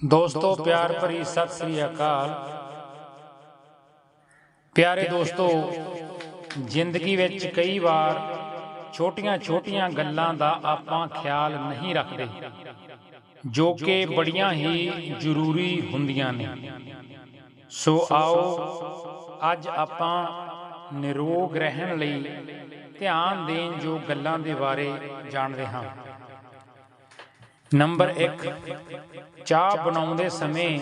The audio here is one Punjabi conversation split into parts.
ਦੋਸਤੋ ਪਿਆਰ ਭਰੀ ਸਤਿ ਸ੍ਰੀ ਅਕਾਲ। ਪਿਆਰੇ ਦੋਸਤੋ ਜ਼ਿੰਦਗੀ ਵਿੱਚ ਕਈ ਵਾਰ ਛੋਟੀਆਂ-ਛੋਟੀਆਂ ਗੱਲਾਂ ਦਾ ਆਪਾਂ ਖਿਆਲ ਨਹੀਂ ਰੱਖਦੇ ਜੋ ਕਿ ਬੜੀਆਂ ਹੀ ਜ਼ਰੂਰੀ ਹੁੰਦੀਆਂ ਨੇ। ਸੋ ਆਓ ਅੱਜ ਆਪਾਂ ਨਿਰੋਗ ਰਹਿਣ ਲਈ ਧਿਆਨ ਦੇਣ ਜੋ ਗੱਲਾਂ ਦੇ ਬਾਰੇ ਜਾਣਦੇ ਹਾਂ। ਨੰਬਰ 1 ਚਾਹ ਬਣਾਉਂਦੇ ਸਮੇਂ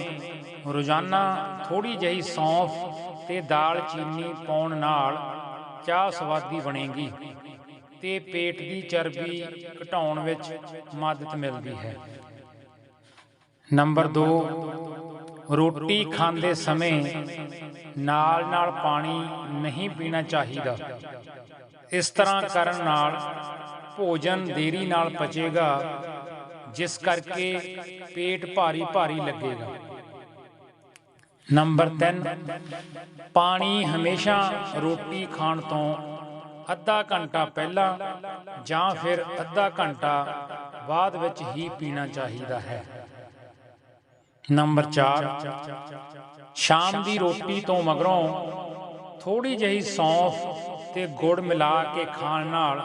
ਰੋਜ਼ਾਨਾ ਥੋੜੀ ਜਿਹੀ ਸੌਂਫ ਤੇ ਦਾਲ ਚੀਨੀ ਪਾਉਣ ਨਾਲ ਚਾਹ ਸਵਾਦੀ ਬਣੇਗੀ ਤੇ ਪੇਟ ਦੀ ਚਰਬੀ ਘਟਾਉਣ ਵਿੱਚ ਮਦਦ ਮਿਲਦੀ ਹੈ। ਨੰਬਰ 2 ਰੋਟੀ ਖਾਂਦੇ ਸਮੇਂ ਨਾਲ-ਨਾਲ ਪਾਣੀ ਨਹੀਂ ਪੀਣਾ ਚਾਹੀਦਾ। ਇਸ ਤਰ੍ਹਾਂ ਕਰਨ ਨਾਲ ਭੋਜਨ ਦੇਰੀ ਨਾਲ ਪਚੇਗਾ ਜਿਸ ਕਰਕੇ ਪੇਟ ਭਾਰੀ ਭਾਰੀ ਲੱਗੇਗਾ। ਨੰਬਰ 3 ਪਾਣੀ ਹਮੇਸ਼ਾ ਰੋਟੀ ਖਾਣ ਤੋਂ ਅੱਧਾ ਘੰਟਾ ਪਹਿਲਾਂ ਜਾਂ ਫਿਰ ਅੱਧਾ ਘੰਟਾ ਬਾਅਦ ਵਿੱਚ ਹੀ ਪੀਣਾ ਚਾਹੀਦਾ ਹੈ। ਨੰਬਰ 4 ਸ਼ਾਮ ਦੀ ਰੋਟੀ ਤੋਂ ਮਗਰੋਂ ਥੋੜੀ ਜਿਹੀ ਸੌਂਫ ਤੇ ਗੁੜ ਮਿਲਾ ਕੇ ਖਾਣ ਨਾਲ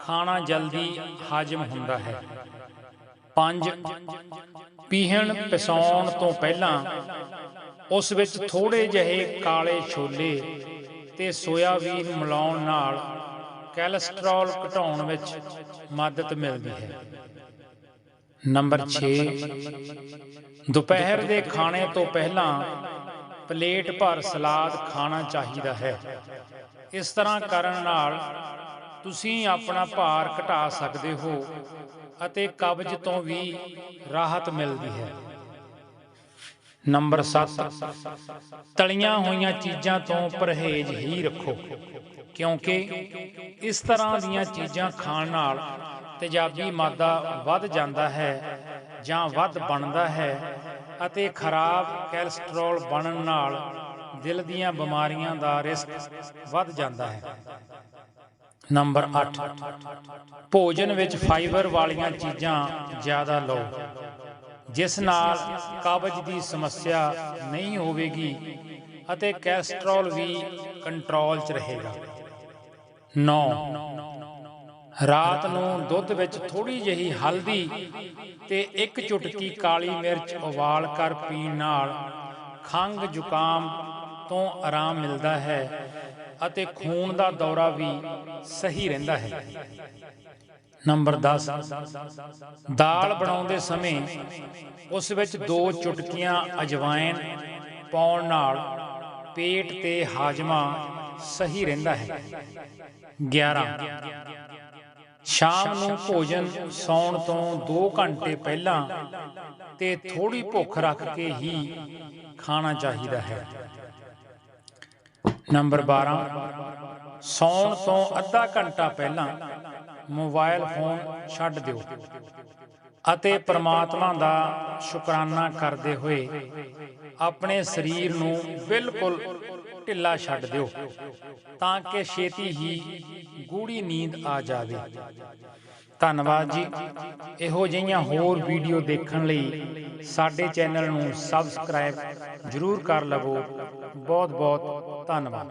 ਖਾਣਾ ਜਲਦੀ ਹਾਜ਼ਮ ਹੁੰਦਾ ਹੈ। ਪੰਜ ਪੀਹਣ ਪਿਸਾਉਣ ਤੋਂ ਪਹਿਲਾਂ ਉਸ ਵਿੱਚ ਥੋੜੇ ਜਿਹੇ ਕਾਲੇ ਛੋਲੇ ਤੇ ਸੋਇਆਬੀਨ ਮਿਲਾਉਣ ਨਾਲ ਕੋਲੇਸਟ੍ਰੋਲ ਘਟਾਉਣ ਵਿੱਚ ਮਦਦ ਮਿਲਦੀ ਹੈ। ਨੰਬਰ 6 ਦੁਪਹਿਰ ਦੇ ਖਾਣੇ ਤੋਂ ਪਹਿਲਾਂ ਪਲੇਟ ਭਰ ਸਲਾਦ ਖਾਣਾ ਚਾਹੀਦਾ ਹੈ। ਇਸ ਤਰ੍ਹਾਂ ਕਰਨ ਨਾਲ ਤੁਸੀਂ ਆਪਣਾ ਭਾਰ ਘਟਾ ਸਕਦੇ ਹੋ। ਅਤੇ ਕਬਜ਼ ਤੋਂ ਵੀ ਰਾਹਤ ਮਿਲਦੀ ਹੈ। ਨੰਬਰ 7 ਤਲੀਆਂ ਹੋਈਆਂ ਚੀਜ਼ਾਂ ਤੋਂ ਪਰਹੇਜ਼ ਹੀ ਰੱਖੋ, ਕਿਉਂਕਿ ਇਸ ਤਰ੍ਹਾਂ ਦੀਆਂ ਚੀਜ਼ਾਂ ਖਾਣ ਨਾਲ ਤੇਜ਼ਾਬੀ ਮਾਦਾ ਵੱਧ ਜਾਂਦਾ ਹੈ ਜਾਂ ਵੱਧ ਬਣਦਾ ਹੈ ਅਤੇ ਖਰਾਬ ਕੋਲੇਸਟ੍ਰੋਲ ਬਣਨ ਨਾਲ ਦਿਲ ਦੀਆਂ ਬਿਮਾਰੀਆਂ ਦਾ ਰਿਸਕ ਵੱਧ ਜਾਂਦਾ ਹੈ। ਨੰਬਰ 8 ਭੋਜਨ ਵਿੱਚ ਫਾਈਬਰ ਵਾਲੀਆਂ ਚੀਜ਼ਾਂ ਜ਼ਿਆਦਾ ਲਓ, ਜਿਸ ਨਾਲ ਕਬਜ਼ ਦੀ ਸਮੱਸਿਆ ਨਹੀਂ ਹੋਵੇਗੀ ਅਤੇ ਕੋਲੇਸਟ੍ਰੋਲ ਵੀ ਕੰਟਰੋਲ 'ਚ ਰਹੇਗਾ। 9 ਰਾਤ ਨੂੰ ਦੁੱਧ ਵਿੱਚ ਥੋੜੀ ਜਿਹੀ ਹਲਦੀ ਤੇ ਇੱਕ ਚੁਟਕੀ ਕਾਲੀ ਮਿਰਚ ਉਬਾਲ ਕਰ ਪੀਣ ਨਾਲ ਖੰਗ ਜ਼ੁਕਾਮ ਤੋਂ ਆਰਾਮ ਮਿਲਦਾ ਹੈ। ਅਤੇ ਖੂਨ ਦਾ ਦੌਰਾ ਵੀ ਸਹੀ ਰਹਿੰਦਾ ਹੈ। ਨੰਬਰ 10 ਦਾਲ ਬਣਾਉਂਦੇ ਸਮੇਂ ਉਸ ਵਿੱਚ ਦੋ ਚੁਟਕੀਆਂ ਅਜਵਾਇਨ ਪਾਉਣ ਨਾਲ ਪੇਟ ਤੇ ਹਾਜਮਾ ਸਹੀ ਰਹਿੰਦਾ ਹੈ। 11 ਸ਼ਾਮ ਨੂੰ ਭੋਜਨ ਸੌਣ ਤੋਂ 2 ਘੰਟੇ ਪਹਿਲਾਂ ਤੇ ਥੋੜੀ ਭੁੱਖ ਰੱਖ ਕੇ ਹੀ ਖਾਣਾ ਚਾਹੀਦਾ ਹੈ। ਨੰਬਰ 12 ਸੌਣ ਤੋਂ ਅੱਧਾ ਘੰਟਾ ਪਹਿਲਾਂ ਮੋਬਾਈਲ ਫੋਨ ਛੱਡ ਦਿਓ ਅਤੇ ਪ੍ਰਮਾਤਮਾ ਦਾ ਸ਼ੁਕਰਾਨਾ ਕਰਦੇ ਹੋਏ ਆਪਣੇ ਸਰੀਰ ਨੂੰ ਬਿਲਕੁਲ ਢਿੱਲਾ ਛੱਡ ਦਿਓ ਤਾਂ ਕਿ ਛੇਤੀ ਹੀ ਗੂੜੀ ਨੀਂਦ ਆ ਜਾਵੇ। ਧੰਨਵਾਦ ਜੀ। ਇਹੋ ਜਿਹੀਆਂ ਹੋਰ ਵੀਡੀਓ ਦੇਖਣ ਲਈ ਸਾਡੇ ਚੈਨਲ ਨੂੰ ਸਬਸਕ੍ਰਾਈਬ ਜਰੂਰ ਕਰ ਲਵੋ। ਬਹੁਤ ਬਹੁਤ ਧੰਨਵਾਦ।